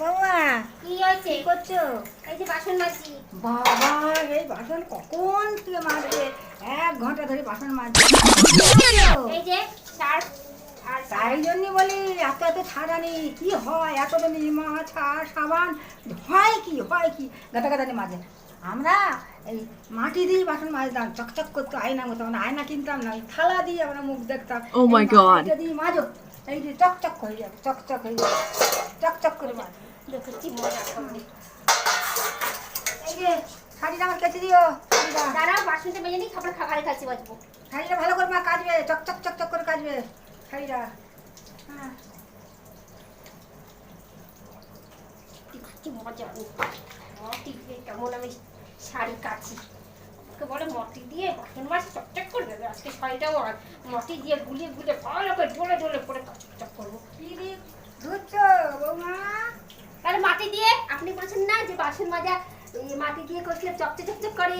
বাবা কি হয়েছে? কি করছ? এই যে বাসন মাজছি। বাবা এই বাসন কখন থেকে মাজবে? এক ঘণ্টা ধরে বাসন মাজবে এই যে সার্ফ আর তাই জন্য বলি এত এত ছাড়ানি কি হয়? এত তো নিমা ছাড় সাবান। হয় কি হয় কি? গাদা গাদানি মাজে। না আমরা এই মাটি দিয়ে বাসন মাজতাম চকচক করতো আয়না মতো আমরা আয়না কিনতাম না থালা দিয়ে আমরা মুখ দেখতাম। এই God. দিয়ে মাজো। এই যে চকচক হয়ে যাবে চকচক হয়ে যাবে। চকচক করে মাজ দেখেছি মজা। করে এই যে শাড়িটা আমার কেচে দিও। বাসনটা মেজে নিই তারপরে খাবারে কাছে বাজবো। শাড়িটা ভালো করে মা কাচবে চকচক চকচক করে কাচবে শাড়িটা। হ্যাঁ। কি মজা। মটি দিয়ে কেমন আমি শাড়ি ওকে বলে মটি দিয়ে বাসন মাছ চকচক করে দেবে আজকে শাড়িটাও মটি দিয়ে গুলিয়ে গুলিয়ে ভালো করে ঢোলে ঢোলে পরে চকচক করব কি দিয়ে ধুচ্ছো বৌমা তাহলে মাটি দিয়ে আপনি বলছেন না যে বাসন মাজা মাটি দিয়ে করলে চকচক চকচক করে।